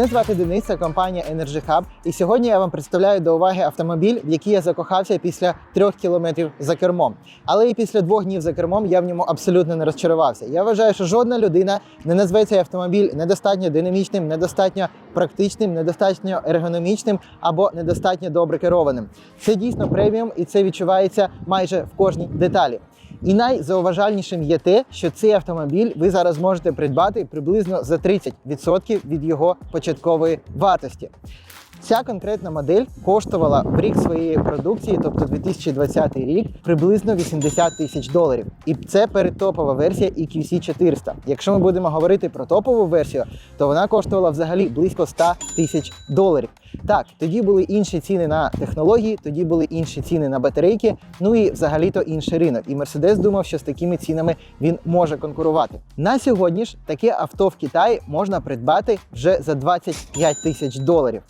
Мене звати Денис, компанія Energy Hub. І сьогодні я вам представляю до уваги автомобіль, в який я закохався після трьох кілометрів за кермом. Але і після двох днів за кермом я в ньому абсолютно не розчарувався. Я вважаю, що жодна людина не назве цей автомобіль недостатньо динамічним, недостатньо практичним, недостатньо ергономічним або недостатньо добре керованим. Це дійсно преміум, і це відчувається майже в кожній деталі. І найзауважальнішим є те, що цей автомобіль ви зараз можете придбати приблизно за 30% від його початкової вартості. Ця конкретна модель коштувала в рік своєї продукції, тобто 2020 рік, приблизно 80 тисяч доларів. І це передтопова версія EQC 400. Якщо ми будемо говорити про топову версію, то вона коштувала взагалі близько 100 тисяч доларів. Так, тоді були інші ціни на технології, тоді були інші ціни на батарейки, ну і взагалі-то інший ринок. І Mercedes думав, що з такими цінами він може конкурувати. На сьогодні ж таке авто в Китаї можна придбати вже за 25 тисяч доларів.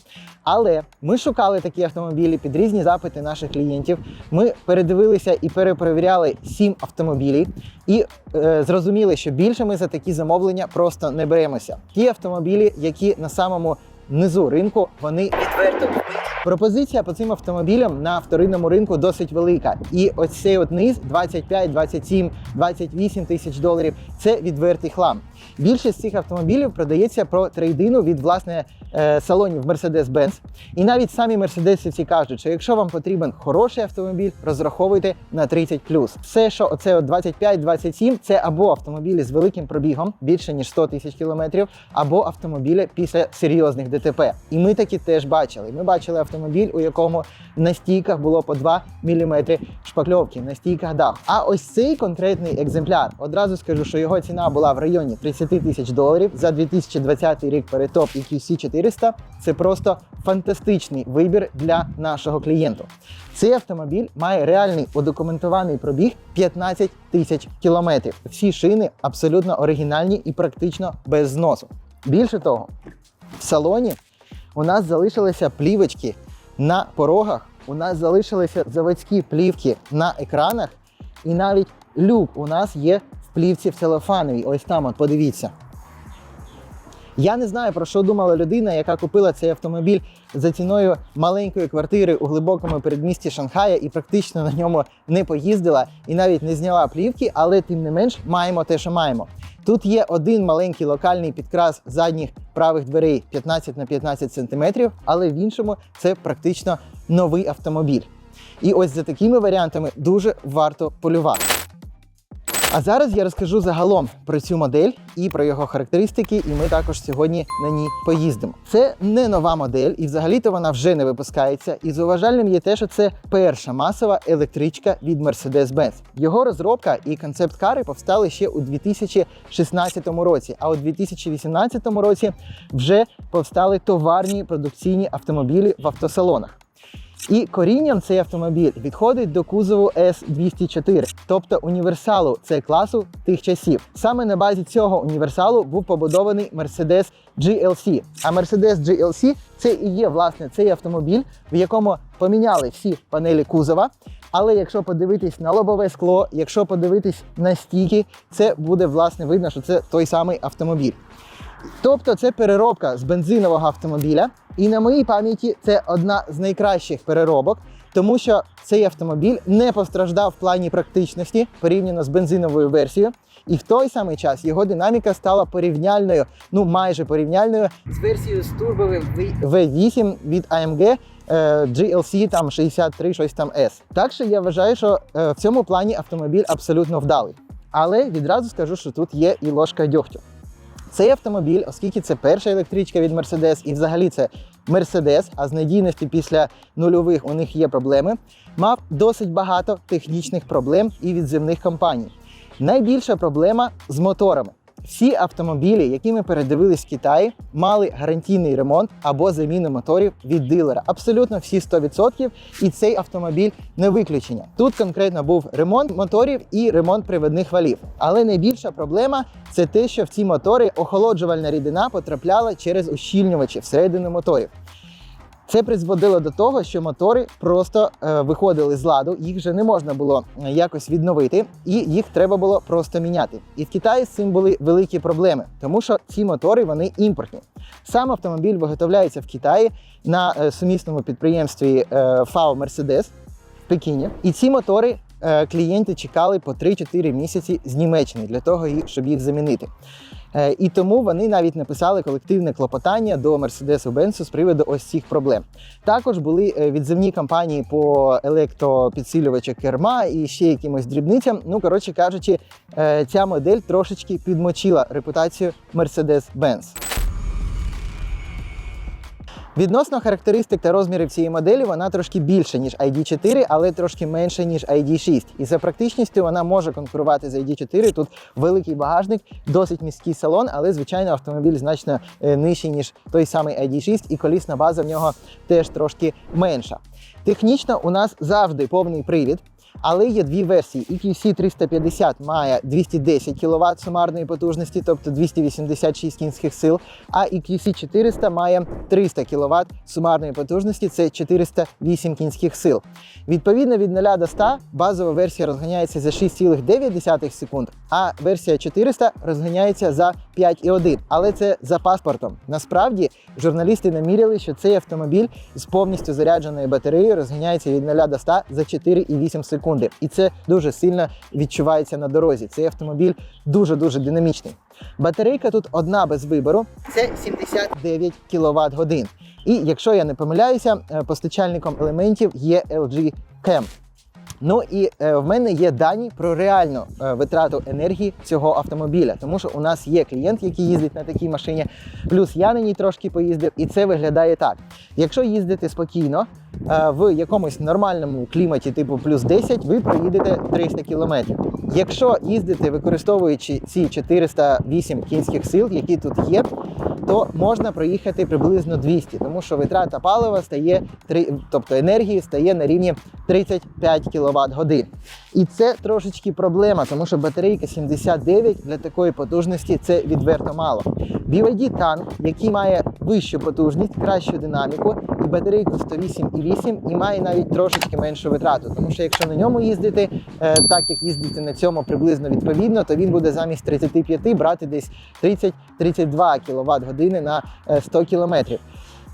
Але ми шукали такі автомобілі під різні запити наших клієнтів. Ми передивилися і перепровіряли сім автомобілів і е, зрозуміли, що більше ми за такі замовлення просто не беремося. Ті автомобілі, які на самому низу ринку, вони відверто. Пропозиція по цим автомобілям на вторинному ринку досить велика. І ось цей от низ 25, 27, 28 тисяч доларів це відвертий хлам. Більшість цих автомобілів продається про трейдину від власне е, салонів Mercedes-Benz. І навіть самі мерседесівці кажуть, що якщо вам потрібен хороший автомобіль, розраховуйте на 30 Все, що оце от 25-27, це або автомобілі з великим пробігом більше ніж 100 тисяч кілометрів, або автомобілі після серйозних ДТП. І ми такі теж бачили. Ми бачили автомобіль, у якому на стійках було по 2 мм шпакльовки, на стійках дах. А ось цей конкретний екземпляр, одразу скажу, що його ціна була в районі 30 тисяч доларів за 2020 рік перед топ EQC 400. Це просто фантастичний вибір для нашого клієнту. Цей автомобіль має реальний удокументований пробіг 15 тисяч кілометрів. Всі шини абсолютно оригінальні і практично без зносу. Більше того, салоні у нас залишилися плівочки на порогах, у нас залишилися заводські плівки на екранах, і навіть люк у нас є в плівці в целофановій. Ось там, от подивіться. Я не знаю, про що думала людина, яка купила цей автомобіль за ціною маленької квартири у глибокому передмісті Шанхая і практично на ньому не поїздила і навіть не зняла плівки, але тим не менш маємо те, що маємо. Тут є один маленький локальний підкрас задніх правих дверей 15 на 15 см, але в іншому це практично новий автомобіль. І ось за такими варіантами дуже варто полювати. А зараз я розкажу загалом про цю модель і про його характеристики, і ми також сьогодні на ній поїздимо. Це не нова модель, і взагалі-то вона вже не випускається. І зауважальним є те, що це перша масова електричка від Mercedes-Benz. Його розробка і концепт-кари повстали ще у 2016 році, а у 2018 році вже повстали товарні продукційні автомобілі в автосалонах. І корінням цей автомобіль відходить до кузову S204, тобто універсалу c класу тих часів. Саме на базі цього універсалу був побудований Mercedes GLC. А Mercedes GLC це і є власне цей автомобіль, в якому поміняли всі панелі кузова. Але якщо подивитись на лобове скло, якщо подивитись на стійки, це буде власне видно, що це той самий автомобіль. Тобто це переробка з бензинового автомобіля. І на моїй пам'яті це одна з найкращих переробок, тому що цей автомобіль не постраждав в плані практичності порівняно з бензиновою версією. І в той самий час його динаміка стала порівняльною, ну майже порівняльною з версією з турбовим V8 від AMG е, GLC там 63 щось там S. Так що я вважаю, що е, в цьому плані автомобіль абсолютно вдалий. Але відразу скажу, що тут є і ложка дьогтю. Цей автомобіль, оскільки це перша електричка від Mercedes, і взагалі це Mercedes, а з надійності після нульових у них є проблеми, мав досить багато технічних проблем і від компаній. Найбільша проблема з моторами. Всі автомобілі, які ми передивились в Китаї, мали гарантійний ремонт або заміну моторів від дилера. Абсолютно всі 100%. І цей автомобіль не виключення. Тут конкретно був ремонт моторів і ремонт приводних валів. Але найбільша проблема це те, що в ці мотори охолоджувальна рідина потрапляла через ущільнювачі всередину моторів. Це призводило до того, що мотори просто е, виходили з ладу, їх вже не можна було е, якось відновити, і їх треба було просто міняти. І в Китаї з цим були великі проблеми, тому що ці мотори вони імпортні. Сам автомобіль виготовляється в Китаї на е, сумісному підприємстві е, FAO Mercedes в Пекіні. І ці мотори е, клієнти чекали по 3-4 місяці з Німеччини для того, щоб їх замінити. Е, І тому вони навіть написали колективне клопотання до Mercedes-Benz з приводу ось цих проблем. Також були е, відзивні кампанії по електропідсилювачах керма і ще якимось дрібницям. Ну, коротше кажучи, е, ця модель трошечки підмочила репутацію Mercedes-Benz. Відносно характеристик та розмірів цієї моделі, вона трошки більша, ніж ID4, але трошки менша, ніж ID6. І за практичністю вона може конкурувати з ID4. Тут великий багажник, досить міський салон, але звичайно автомобіль значно е, нижчий, ніж той самий ID6, і колісна база в нього теж трошки менша. Технічно у нас завжди повний привід. Але є дві версії. EQC 350 має 210 кВт сумарної потужності, тобто 286 кінських сил, а EQC 400 має 300 кВт сумарної потужності, це 408 кінських сил. Відповідно, від 0 до 100 базова версія розганяється за 6,9 секунд, а версія 400 розганяється за 5,1. Але це за паспортом. Насправді журналісти наміряли, що цей автомобіль з повністю зарядженою батареєю розганяється від 0 до 100 за 4,8 секунди. І це дуже сильно відчувається на дорозі. Цей автомобіль дуже дуже динамічний. Батарейка тут одна без вибору. Це 79 кВт годин. І якщо я не помиляюся, е, постачальником елементів є LG Chem. Ну і е, в мене є дані про реальну е, витрату енергії цього автомобіля, тому що у нас є клієнт, який їздить на такій машині. Плюс я на ній трошки поїздив, і це виглядає так: якщо їздити спокійно в якомусь нормальному кліматі, типу плюс 10, ви проїдете 300 кілометрів. Якщо їздити, використовуючи ці 408 кінських сил, які тут є, то можна проїхати приблизно 200, тому що витрата палива стає тобто енергії стає на рівні 35 кВт годин. І це трошечки проблема, тому що батарейка 79 для такої потужності це відверто мало. BYD танк, який має вищу потужність, кращу динаміку, і батарейку 108,8 і має навіть трошечки меншу витрату. Тому що якщо на ньому їздити, е, так як їздити на цьому приблизно відповідно, то він буде замість 35 брати десь 30-32 кВт години на е, 100 км.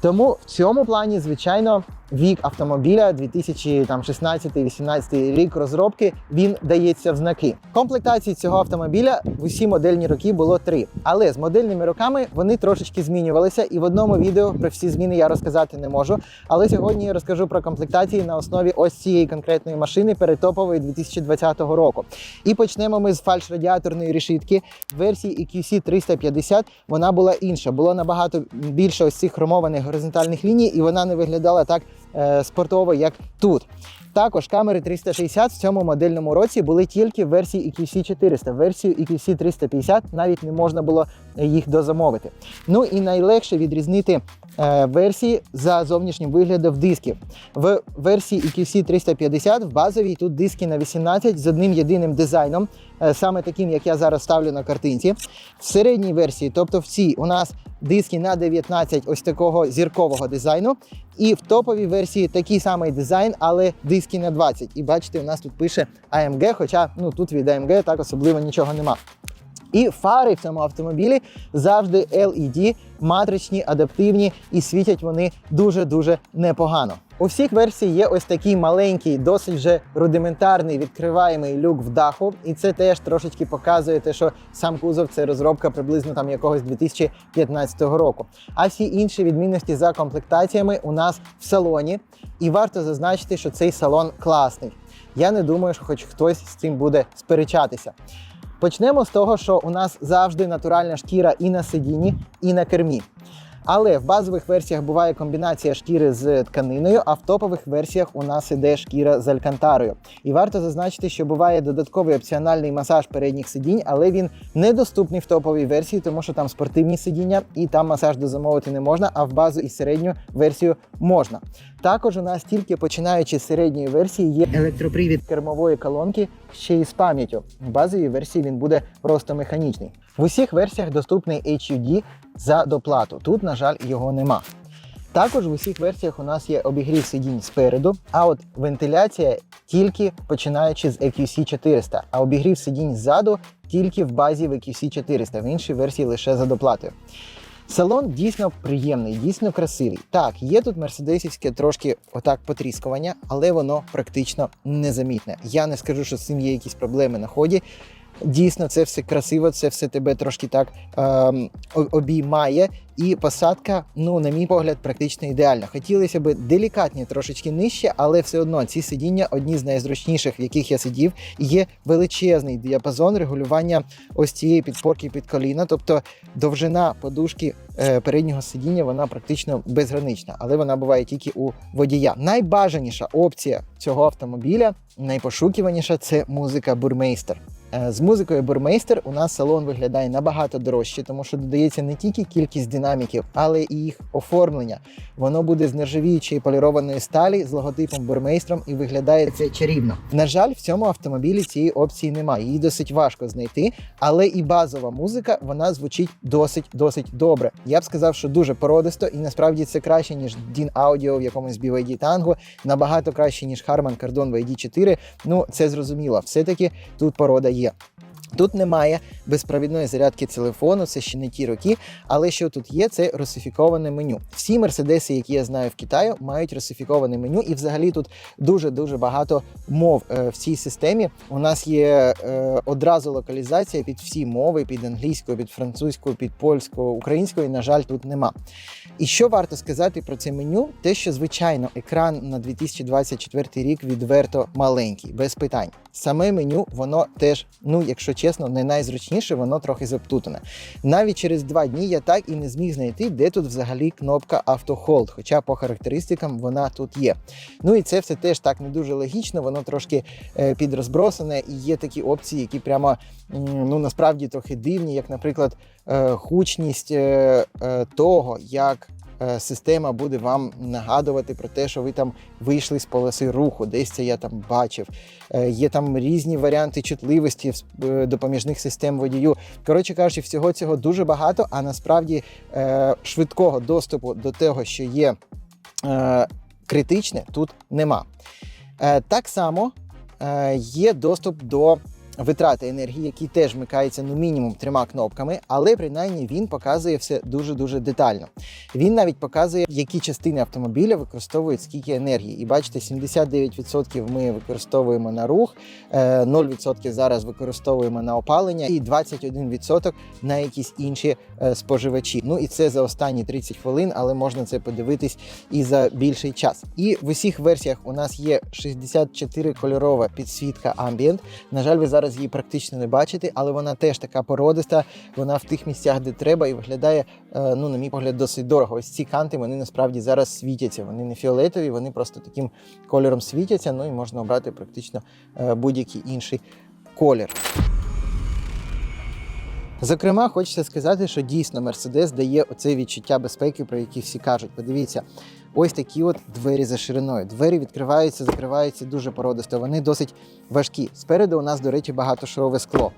Тому в цьому плані, звичайно, вік автомобіля 2016-18 рік розробки він дається в знаки. Комплектації цього автомобіля в усі модельні роки було три. Але з модельними роками вони трошечки змінювалися, і в одному відео про всі зміни я розказати не можу. Але сьогодні я розкажу про комплектації на основі ось цієї конкретної машини перетопової 2020 року. І почнемо ми з фальш-радіаторної решітки. В версії EQC 350 вона була інша, було набагато більше ось цих хромованих горизонтальних ліній, і вона не виглядала так спортово, як тут. Також камери 360 в цьому модельному році були тільки в версії EQC 400. В версію EQC 350 навіть не можна було їх дозамовити. Ну і найлегше відрізнити е, версії за зовнішнім виглядом дисків. В версії EQC 350 в базовій тут диски на 18 з одним єдиним дизайном, е, саме таким, як я зараз ставлю на картинці. В середній версії, тобто в цій, у нас диски на 19 ось такого зіркового дизайну. І в топовій версії такий самий дизайн, але диски на 20. І бачите, у нас тут пише AMG, хоча ну, тут від AMG так особливо нічого нема. І фари в цьому автомобілі завжди LED, матричні, адаптивні, і світять вони дуже-дуже непогано. У всіх версій є ось такий маленький, досить вже рудиментарний відкриваємий люк в даху, і це теж трошечки показує те, що сам кузов це розробка приблизно там якогось 2015 року. А всі інші відмінності за комплектаціями у нас в салоні. І варто зазначити, що цей салон класний. Я не думаю, що хоч хтось з цим буде сперечатися. Почнемо з того, що у нас завжди натуральна шкіра і на сидінні, і на кермі. Але в базових версіях буває комбінація шкіри з тканиною, а в топових версіях у нас іде шкіра з алькантарою. І варто зазначити, що буває додатковий опціональний масаж передніх сидінь, але він недоступний в топовій версії, тому що там спортивні сидіння і там масаж дозамовити не можна, а в базу і середню версію можна. Також у нас тільки починаючи з середньої версії є електропривід кермової колонки ще й з пам'яттю. В базовій версії він буде просто механічний. В усіх версіях доступний HUD за доплату. Тут, на жаль, його нема. Також в усіх версіях у нас є обігрів сидінь спереду, а от вентиляція тільки починаючи з EQC 400, а обігрів сидінь ззаду тільки в базі в EQC 400, в іншій версії лише за доплатою. Салон дійсно приємний, дійсно красивий. Так, є тут мерседесівське трошки отак потріскування, але воно практично незамітне. Я не скажу, що з цим є якісь проблеми на ході. Дійсно, це все красиво, це все тебе трошки так ем, обіймає. І посадка, ну, на мій погляд, практично ідеальна. Хотілося б делікатні трошечки нижче, але все одно ці сидіння одні з найзручніших, в яких я сидів. І є величезний діапазон регулювання ось цієї підпорки під коліна. Тобто довжина подушки е, переднього сидіння вона практично безгранична, але вона буває тільки у водія. Найбажаніша опція цього автомобіля, найпошукуваніша це музика Бурмейстер. Е, З музикою Бурмейстер у нас салон виглядає набагато дорожче, тому що додається не тільки кількість динаміків, але і їх оформлення. Воно буде з нержавіючої полірованої сталі з логотипом Бурмейстром і виглядає це чарівно. На жаль, в цьому автомобілі цієї опції немає. Її досить важко знайти, але і базова музика вона звучить досить досить добре. Я б сказав, що дуже породисто, і насправді це краще ніж DIN Audio в якомусь BYD Tango, набагато краще ніж Harman Kardon в ID4. Ну це зрозуміло. Все-таки тут порода є. Тут немає безпровідної зарядки телефону, це ще не ті роки. Але що тут є, це русифіковане меню. Всі мерседеси, які я знаю в Китаю, мають русифіковане меню, і взагалі тут дуже дуже багато мов е, в цій системі. У нас є е, одразу локалізація під всі мови: під англійську, під французьку, під польську, українською. На жаль, тут нема. І що варто сказати про це меню? Те, що звичайно екран на 2024 рік відверто маленький, без питань. Саме меню, воно теж, ну якщо чесно, не найзручніше, воно трохи заплутане. Навіть через два дні я так і не зміг знайти, де тут взагалі кнопка автохолд, хоча по характеристикам вона тут є. Ну і це все теж так не дуже логічно, воно трошки е, підрозбросане, і є такі опції, які прямо ну насправді трохи дивні, як, наприклад, е, гучність е, того, як система буде вам нагадувати про те, що ви там вийшли з полоси руху, десь це я там бачив. Е, Є там різні варіанти чутливості е, допоміжних систем водію. Коротше кажучи, всього цього дуже багато, а насправді е, швидкого доступу до того, що є е, критичне, тут нема. Е, так само е, є доступ до витрати енергії, які теж вмикаються ну мінімум трьома кнопками, але принаймні він показує все дуже дуже детально. Він навіть показує, які частини автомобіля використовують скільки енергії. І бачите, 79% ми використовуємо на рух, е, 0% зараз використовуємо на опалення, і 21% на якісь інші е, споживачі. Ну і це за останні 30 хвилин, але можна це подивитись і за більший час. І в усіх версіях у нас є 64 кольорова підсвітка Ambient. На жаль, ви зараз її практично не бачите, але вона теж така породиста. Вона в тих місцях, де треба, і виглядає, е, ну на мій погляд, досить дорого. Ось ці канти вони насправді зараз світяться. Вони не фіолетові, вони просто таким кольором світяться. Ну і можна обрати практично е, будь-який інший колір. Зокрема, хочеться сказати, що дійсно Mercedes дає оце відчуття безпеки, про яке всі кажуть. Подивіться, ось такі от двері за шириною. Двері відкриваються, закриваються дуже породисто. Вони досить важкі. Спереду у нас, до речі, багатошарове скло.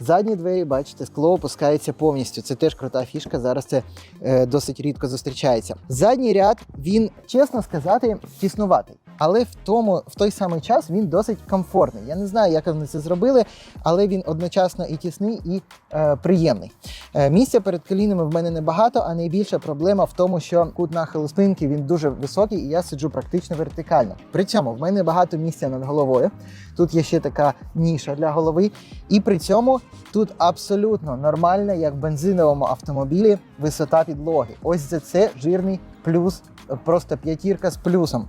Задні двері, бачите, скло опускається повністю. Це теж крута фішка. Зараз це е, досить рідко зустрічається. Задній ряд він, чесно сказати, тіснуватий. Але в тому в той самий час він досить комфортний. Я не знаю, як вони це зробили, але він одночасно і тісний, і е, приємний. Е, місця перед колінами в мене небагато, а найбільша проблема в тому, що кут нахилу спинки він дуже високий, і я сиджу практично вертикально. При цьому в мене багато місця над головою. Тут є ще така ніша для голови. І при цьому тут абсолютно нормальна, як в бензиновому автомобілі, висота підлоги. Ось за це жирний плюс, просто п'ятірка з плюсом.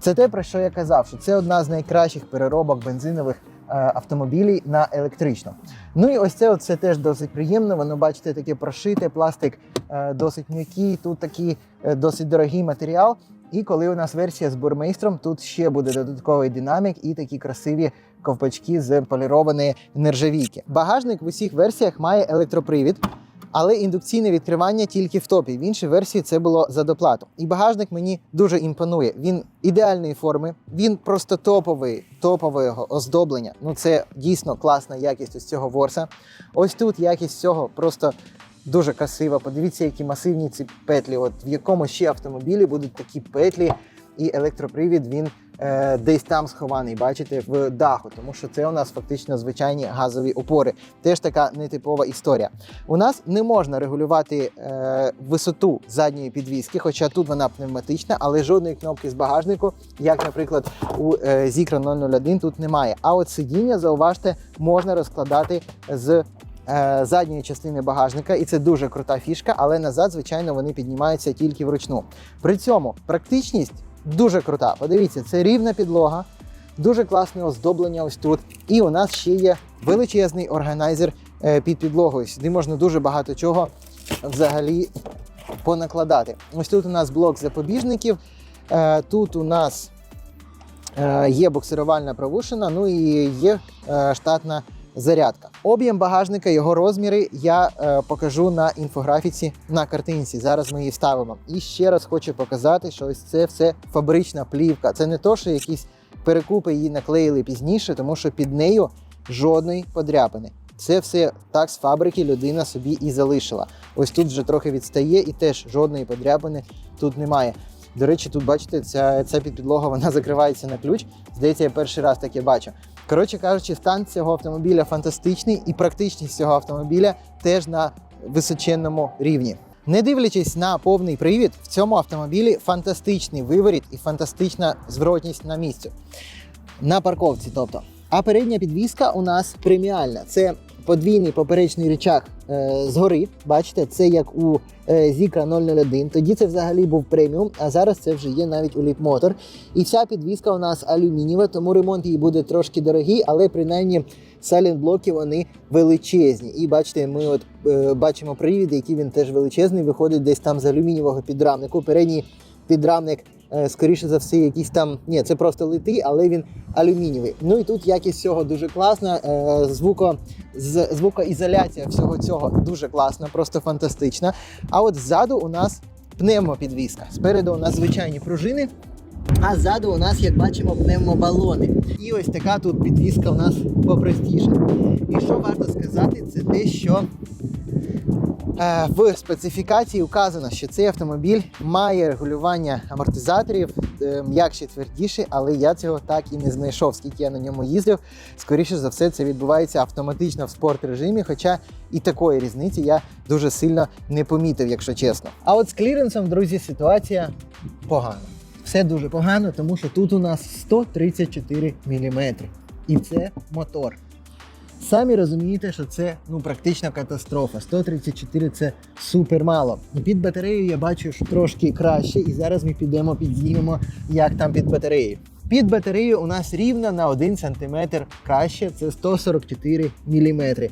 Це те, про що я казав, що це одна з найкращих переробок бензинових е, автомобілів на електричну. Ну і ось це, от, це теж досить приємно. Воно бачите, таке прошите, пластик е, досить м'який, тут такий е, досить дорогий матеріал. І коли у нас версія з бурмейстром, тут ще буде додатковий динамік і такі красиві ковпачки з полірованої нержавійки. Багажник в усіх версіях має електропривід. Але індукційне відкривання тільки в топі. В іншій версії це було за доплату. І багажник мені дуже імпонує. Він ідеальної форми, він просто топовий, топового оздоблення. Ну це дійсно класна якість ось цього ворса. Ось тут якість цього просто Дуже красива. Подивіться, які масивні ці петлі. От в якому ще автомобілі будуть такі петлі, і електропривід він е, десь там схований, бачите, в даху, тому що це у нас фактично звичайні газові опори. Теж така нетипова історія. У нас не можна регулювати е, висоту задньої підвіски, хоча тут вона пневматична, але жодної кнопки з багажнику, як, наприклад, у е, Zikra 001 тут немає. А от сидіння, зауважте, можна розкладати з е, задньої частини багажника, і це дуже крута фішка, але назад, звичайно, вони піднімаються тільки вручну. При цьому практичність дуже крута. Подивіться, це рівна підлога, дуже класне оздоблення ось тут. І у нас ще є величезний органайзер е, під підлогою. Сюди можна дуже багато чого взагалі понакладати. Ось тут у нас блок запобіжників. Е, Тут у нас е, є буксирувальна провушина, ну і є штатна зарядка. Об'єм багажника, його розміри я е, покажу на інфографіці на картинці. Зараз ми її вставимо. І ще раз хочу показати, що ось це все фабрична плівка. Це не то, що якісь перекупи її наклеїли пізніше, тому що під нею жодної подряпини. Це все так з фабрики людина собі і залишила. Ось тут вже трохи відстає, і теж жодної подряпини тут немає. До речі, тут бачите, ця, ця підлога вона закривається на ключ. Здається, я перший раз таке бачу. Коротше кажучи, стан цього автомобіля фантастичний, і практичність цього автомобіля теж на височенному рівні. Не дивлячись на повний привід, в цьому автомобілі фантастичний виворіт і фантастична зворотність на місці. На парковці, тобто. А передня підвіска у нас преміальна. Це подвійний поперечний рычаг е, згори. Бачите, це як у е, Zikra 001. Тоді це взагалі був преміум, а зараз це вже є навіть у Leapmotor. І вся підвіска у нас алюмінієва, тому ремонт її буде трошки дорогий, але принаймні сайлент-блоки вони величезні. І бачите, ми от е, бачимо привід, який він теж величезний, виходить десь там з алюмінієвого підрамнику. Передній підрамник. Е, Скоріше за все, якісь там ні, це просто литий, але він алюмінієвий. Ну і тут якість всього дуже класна. е, Звуко, звукоізоляція всього цього дуже класна, просто фантастична. А от ззаду у нас пневмопідвіска. Спереду у нас звичайні пружини, а ззаду у нас, як бачимо, пневмобалони. І ось така тут підвіска у нас попростіша. І що варто сказати, це те, що Е, В специфікації вказано, що цей автомобіль має регулювання амортизаторів е, м'якші, твердіші, але я цього так і не знайшов, скільки я на ньому їздив. Скоріше за все, це відбувається автоматично в спорт режимі, хоча і такої різниці я дуже сильно не помітив, якщо чесно. А от з кліренсом, друзі, ситуація погана. Все дуже погано, тому що тут у нас 134 мм. І це мотор. Самі розумієте, що це ну практично катастрофа. 134 це супер мало. Під батареєю я бачу, що трошки краще, і зараз ми підемо підзнімемо, як там під батареєю. Під батареєю у нас рівно на 1 см краще, це 144 мм.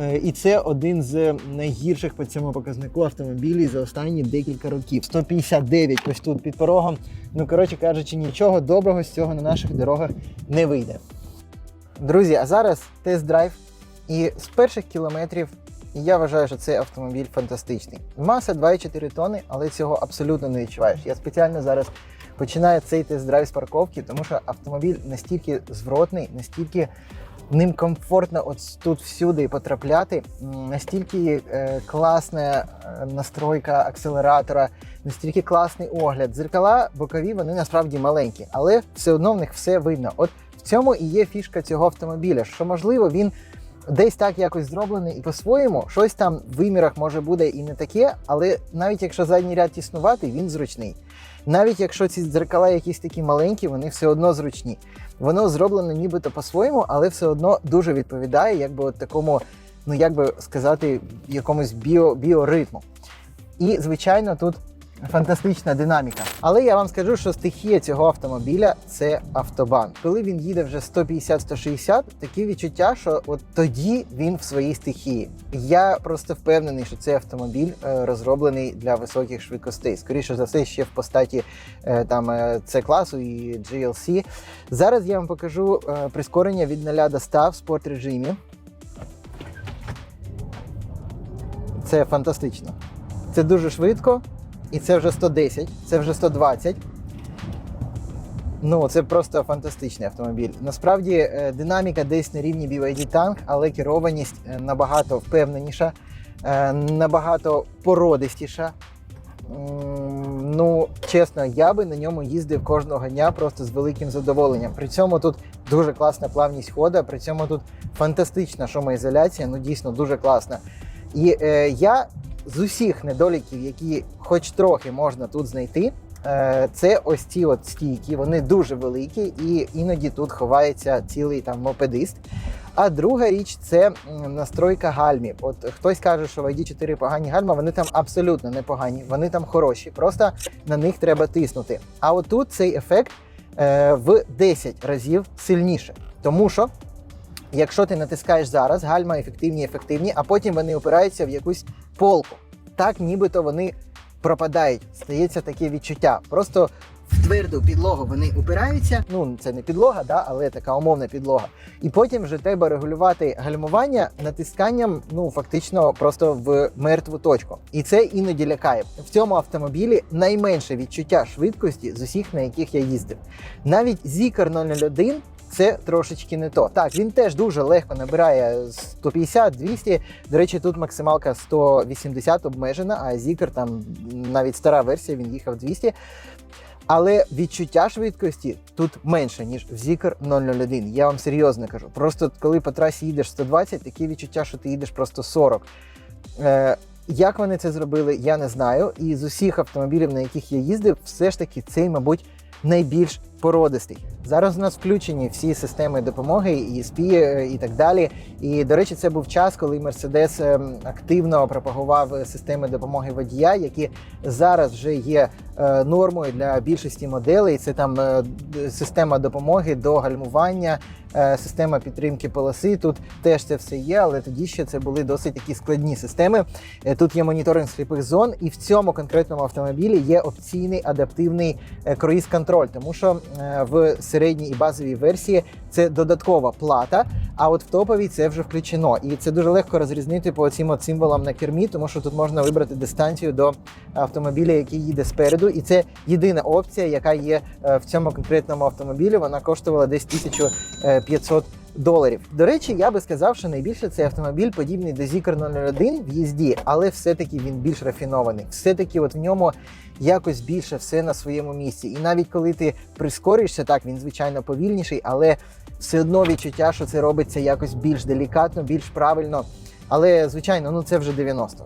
Е, І це один з найгірших по цьому показнику автомобілів за останні декілька років. 159 ось тут під порогом. Ну коротше кажучи, нічого доброго з цього на наших дорогах не вийде. Друзі, а зараз тест-драйв. І з перших кілометрів я вважаю, що цей автомобіль фантастичний. Маса 2,4 тонни, але цього абсолютно не відчуваєш. Я спеціально зараз починаю цей тест-драйв з парковки, тому що автомобіль настільки зворотний, настільки ним комфортно от тут всюди потрапляти, настільки е, класна е, настройка акселератора, настільки класний огляд. Зеркала бокові вони насправді маленькі, але все одно в них все видно. От в цьому і є фішка цього автомобіля, що можливо він десь так якось зроблений і по-своєму щось там в вимірах може буде і не таке, але навіть якщо задній ряд тіснуватий, він зручний. Навіть якщо ці дзеркала якісь такі маленькі, вони все одно зручні. Воно зроблено нібито по-своєму, але все одно дуже відповідає, якби от такому, ну як би сказати, якомусь біо, біоритму. І, звичайно, тут фантастична динаміка. Але я вам скажу, що стихія цього автомобіля це автобан. Коли він їде вже 150-160, таке відчуття, що от тоді він в своїй стихії. Я просто впевнений, що цей автомобіль е, розроблений для високих швидкостей. Скоріше за все, ще в постаті е, там c класу і GLC. Зараз я вам покажу е, прискорення від 0 до 100 в спорт режимі. Це фантастично. Це дуже швидко. І це вже 110, це вже 120. Ну, це просто фантастичний автомобіль. Насправді е, динаміка десь на рівні BYD танк, але керованість е, набагато впевненіша. е, набагато породистіша. Ну, чесно, я би на ньому їздив кожного дня просто з великим задоволенням. При цьому тут дуже класна плавність хода, при цьому тут фантастична шумоізоляція, ну дійсно дуже класна. І е, я з усіх недоліків, які хоч трохи можна тут знайти, е, це ось ці от стійки, вони дуже великі, і іноді тут ховається цілий там мопедист. А друга річ це настройка гальмів. От хтось каже, що в ID4 погані гальма, вони там абсолютно не погані, вони там хороші. Просто на них треба тиснути. А отут цей ефект е, в 10 разів сильніше. Тому що, якщо ти натискаєш зараз, гальма ефективні, ефективні, а потім вони опираються в якусь полку. Так, нібито вони пропадають. Стається таке відчуття. Просто в тверду підлогу вони упираються. Ну, це не підлога, да, але така умовна підлога. І потім вже треба регулювати гальмування натисканням, ну фактично просто в мертву точку. І це іноді лякає. В цьому автомобілі найменше відчуття швидкості з усіх, на яких я їздив. Навіть Zikr 001 це трошечки не то. Так, він теж дуже легко набирає 150-200. До речі, тут максималка 180 обмежена, а Zikr там навіть стара версія, він їхав 200. Але відчуття швидкості тут менше, ніж в Zikr 001. Я вам серйозно кажу. Просто коли по трасі їдеш 120, таке відчуття, що ти їдеш просто 40. Е, як вони це зробили, я не знаю. І з усіх автомобілів, на яких я їздив, все ж таки цей, мабуть, найбільш породистий. Зараз у нас включені всі системи допомоги, ESP е, і так далі. І, до речі, це був час, коли Mercedes ем, активно пропагував системи допомоги водія, які зараз вже є е, нормою для більшості моделей. Це там е, система допомоги до гальмування, е, система підтримки полоси. Тут теж це все є, але тоді ще це були досить такі складні системи. Е, Тут є моніторинг сліпих зон, і в цьому конкретному автомобілі є опційний адаптивний е, круїз-контроль, тому що е, в середній і базовій версії це додаткова плата. А от в топовій це вже включено. І це дуже легко розрізнити по цим от символам на кермі, тому що тут можна вибрати дистанцію до автомобіля, який їде спереду. І це єдина опція, яка є е, в цьому конкретному автомобілі. Вона коштувала десь 1500 доларів. До речі, я би сказав, що найбільше цей автомобіль подібний до Zikr 001 в їзді, але все-таки він більш рафінований. Все-таки от в ньому якось більше все на своєму місці. І навіть коли ти прискоришся, так він звичайно повільніший, але все одно відчуття, що це робиться якось більш делікатно, більш правильно. Але звичайно, ну це вже 90.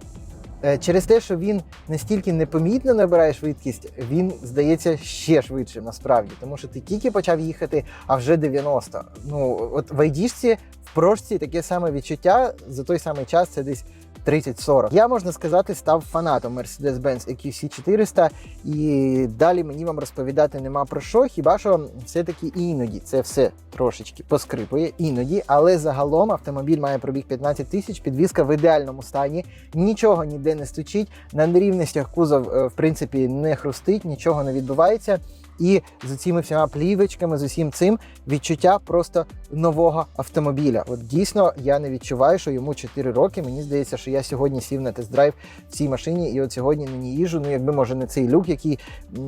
Е, Через те, що він настільки непомітно набирає швидкість, він здається ще швидшим насправді, тому що ти тільки почав їхати, а вже 90. Ну от в айдішці в прошці таке саме відчуття за той самий час це десь 30-40. Я можна сказати, став фанатом Mercedes-Benz EQC 400, і далі мені вам розповідати нема про що. Хіба що все-таки іноді це все трошечки поскрипує, іноді, але загалом автомобіль має пробіг 15 тисяч, підвізка в ідеальному стані, нічого ніде не стучить. На нерівностях кузов, е, в принципі, не хрустить, нічого не відбувається. І з цими всіма плівочками, з усім цим відчуття просто нового автомобіля. От дійсно я не відчуваю, що йому 4 роки. Мені здається, що я сьогодні сів на тест-драйв в цій машині, і от сьогодні на ній їжу. Ну, якби може не цей люк, який,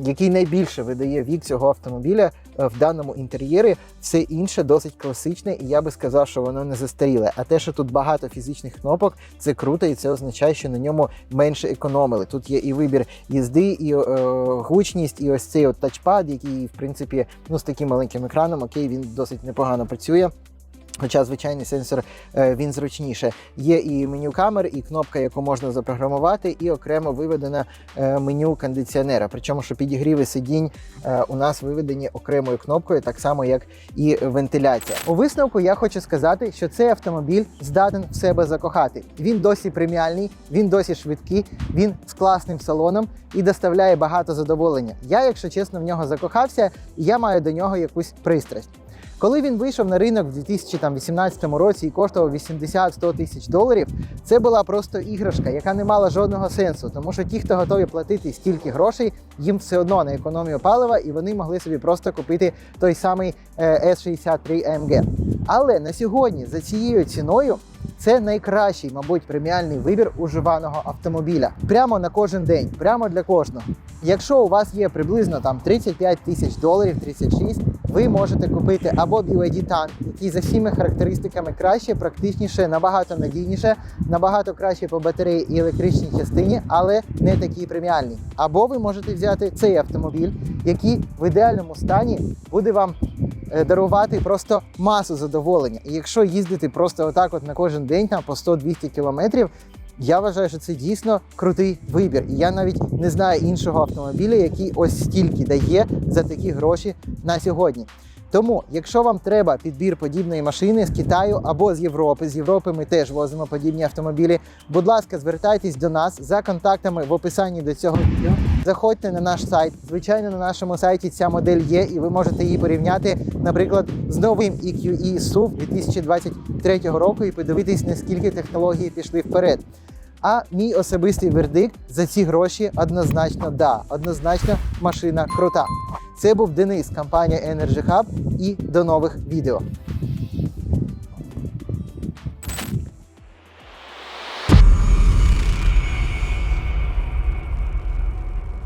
який найбільше видає вік цього автомобіля е, в даному інтер'єрі. Все інше досить класичне, і я би сказав, що воно не застаріле. А те, що тут багато фізичних кнопок, це круто, і це означає, що на ньому менше економили. Тут є і вибір їзди, і е, гучність, і ось цей от тачпад, який, в принципі, ну з таким маленьким екраном, окей, він досить непогано працює. Хоча звичайний сенсор е, він зручніше. Є і меню камер, і кнопка, яку можна запрограмувати, і окремо виведено е, меню кондиціонера. Причому, що підігріви сидінь е, у нас виведені окремою кнопкою, так само як і вентиляція. У висновку я хочу сказати, що цей автомобіль здатен в себе закохати. Він досі преміальний, він досі швидкий, він з класним салоном і доставляє багато задоволення. Я, якщо чесно, в нього закохався, і я маю до нього якусь пристрасть. Коли він вийшов на ринок в 2018 році і коштував 80-100 тисяч доларів, це була просто іграшка, яка не мала жодного сенсу, тому що ті, хто готові платити стільки грошей, їм все одно на економію палива, і вони могли собі просто купити той самий е, S63 AMG. Але на сьогодні за цією ціною Це найкращий, мабуть, преміальний вибір уживаного автомобіля. Прямо на кожен день, прямо для кожного. Якщо у вас є приблизно там 35 тисяч доларів, 36, ви можете купити або BYD танк, який за всіми характеристиками краще, практичніше, набагато надійніше, набагато краще по батареї і електричній частині, але не такий преміальний. Або ви можете взяти цей автомобіль, який в ідеальному стані буде вам е, дарувати просто масу задоволення. І якщо їздити просто отак, от на кожен день, там по 100-200 кілометрів. Я вважаю, що це дійсно крутий вибір. І я навіть не знаю іншого автомобіля, який ось стільки дає за такі гроші на сьогодні. Тому, якщо вам треба підбір подібної машини з Китаю або з Європи, з Європи ми теж возимо подібні автомобілі. Будь ласка, звертайтесь до нас за контактами в описанні до цього відео. Заходьте на наш сайт. Звичайно, на нашому сайті ця модель є, і ви можете її порівняти, наприклад, з новим EQE SUV 2023 року і подивитись, наскільки технології пішли вперед. А мій особистий вердикт за ці гроші однозначно да, однозначно машина крута. Це був Денис, компанія Energy Hub і до нових відео.